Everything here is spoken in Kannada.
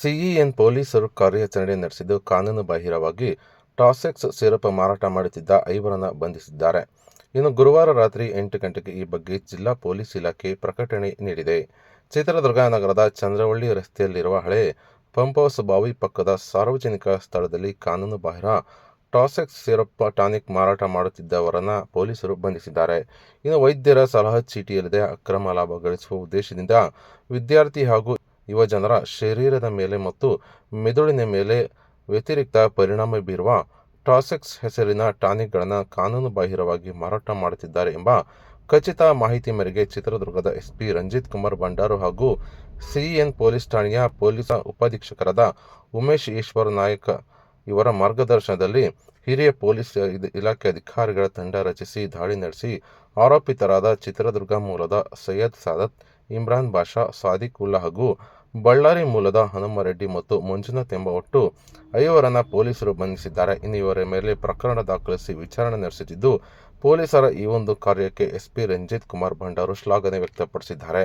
ಸಿಇಎನ್ ಪೊಲೀಸರು ಕಾರ್ಯಾಚರಣೆ ನಡೆಸಿದ್ದು ಕಾನೂನು ಬಾಹಿರವಾಗಿ ಟಾಸೆಕ್ಸ್ ಸಿರಪ್ ಮಾರಾಟ ಮಾಡುತ್ತಿದ್ದ ಐವರನ್ನು ಬಂಧಿಸಿದ್ದಾರೆ. ಇನ್ನು ಗುರುವಾರ ರಾತ್ರಿ ಎಂಟು ಗಂಟೆಗೆ ಈ ಬಗ್ಗೆ ಜಿಲ್ಲಾ ಪೊಲೀಸ್ ಇಲಾಖೆ ಪ್ರಕಟಣೆ ನೀಡಿದೆ. ಚಿತ್ರದುರ್ಗ ನಗರದ ಚಂದ್ರವಳ್ಳಿ ರಸ್ತೆಯಲ್ಲಿರುವ ಹಳೆ ಪಂಪ್ ಹೌಸ್ ಬಾವಿ ಪಕ್ಕದ ಸಾರ್ವಜನಿಕ ಸ್ಥಳದಲ್ಲಿ ಕಾನೂನು ಬಾಹಿರ ಟಾಸೆಕ್ಸ್ ಸಿರಪ್ ಟಾನಿಕ್ ಮಾರಾಟ ಮಾಡುತ್ತಿದ್ದವರನ್ನ ಪೊಲೀಸರು ಬಂಧಿಸಿದ್ದಾರೆ. ಇನ್ನು ವೈದ್ಯರ ಸಲಹಾ ಚೀಟಿಯಲ್ಲದೆ ಅಕ್ರಮ ಲಾಭ ಗಳಿಸುವ ಉದ್ದೇಶದಿಂದ ವಿದ್ಯಾರ್ಥಿ ಹಾಗೂ ಯುವಜನರ ಶರೀರದ ಮೇಲೆ ಮತ್ತು ಮೆದುಳಿನ ಮೇಲೆ ವ್ಯತಿರಿಕ್ತ ಪರಿಣಾಮ ಬೀರುವ ಟಾಸೆಕ್ಸ್ ಹೆಸರಿನ ಟಾನಿಕ್ಗಳನ್ನು ಕಾನೂನು ಬಾಹಿರವಾಗಿ ಮಾರಾಟ ಮಾಡುತ್ತಿದ್ದಾರೆ ಎಂಬ ಖಚಿತ ಮಾಹಿತಿ ಮೇರೆಗೆ ಚಿತ್ರದುರ್ಗದ ಎಸ್ಪಿ ರಂಜಿತ್ ಕುಮಾರ್ ಭಂಡಾರು ಹಾಗೂ ಸಿಇಎನ್ ಪೊಲೀಸ್ ಠಾಣೆಯ ಪೊಲೀಸ್ ಉಪಾಧೀಕ್ಷಕರಾದ ಉಮೇಶ್ ಈಶ್ವರ್ ನಾಯಕ್ ಇವರ ಮಾರ್ಗದರ್ಶನದಲ್ಲಿ ಹಿರಿಯ ಪೊಲೀಸ್ ಇಲಾಖೆ ಅಧಿಕಾರಿಗಳ ತಂಡ ರಚಿಸಿ ದಾಳಿ ನಡೆಸಿ ಆರೋಪಿತರಾದ ಚಿತ್ರದುರ್ಗ ಮೂಲದ ಸೈಯದ್ ಸಾದತ್ ಇಮ್ರಾನ್ ಬಾಷಾ, ಸಾದಿಕ್ ಉಲ್ಲಾ ಹಾಗೂ ಬಳ್ಳಾರಿ ಮೂಲದ ಹನುಮರೆಡ್ಡಿ ಮತ್ತು ಮಂಜುನಾಥ್ ಎಂಬ ಒಟ್ಟು ಐವರನ್ನ ಪೊಲೀಸರು ಬಂಧಿಸಿದ್ದಾರೆ. ಇನ್ನು ಇವರ ಮೇಲೆ ಪ್ರಕರಣ ದಾಖಲಿಸಿ ವಿಚಾರಣೆ ನಡೆಸುತ್ತಿದ್ದು, ಪೊಲೀಸರ ಈ ಒಂದು ಕಾರ್ಯಕ್ಕೆ ಎಸ್ಪಿ ರಂಜಿತ್ ಕುಮಾರ್ ಭಂಡಾರು ಶ್ಲಾಘನೆ ವ್ಯಕ್ತಪಡಿಸಿದ್ದಾರೆ.